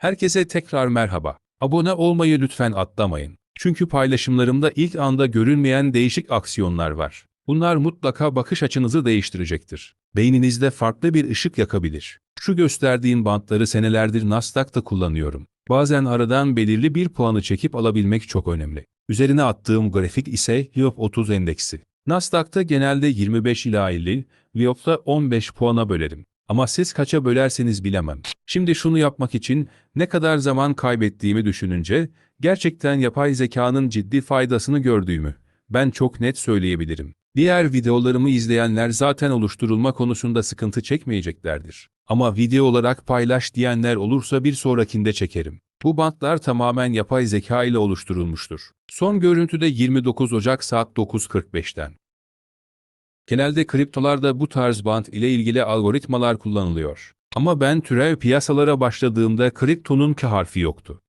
Herkese tekrar merhaba. Abone olmayı lütfen atlamayın. Çünkü paylaşımlarımda ilk anda görünmeyen değişik aksiyonlar var. Bunlar mutlaka bakış açınızı değiştirecektir. Beyninizde farklı bir ışık yakabilir. Şu gösterdiğim bantları senelerdir Nasdaq'ta kullanıyorum. Bazen aradan belirli bir puanı çekip alabilmek çok önemli. Üzerine attığım grafik ise YOP 30 endeksi. Nasdaq'ta genelde 25 ila 50, VIOP'ta 15 puana bölerim. Ama siz kaça bölerseniz bilemem. Şimdi şunu yapmak için ne kadar zaman kaybettiğimi düşününce gerçekten yapay zekanın ciddi faydasını gördüğümü ben çok net söyleyebilirim. Diğer videolarımı izleyenler zaten oluşturulma konusunda sıkıntı çekmeyeceklerdir. Ama video olarak paylaş diyenler olursa bir sonrakinde çekerim. Bu bantlar tamamen yapay zeka ile oluşturulmuştur. Son görüntüde 29 Ocak saat 9.45'ten. Genelde kriptolarda bu tarz bant ile ilgili algoritmalar kullanılıyor. Ama ben türev piyasalara başladığımda kriptonun K harfi yoktu.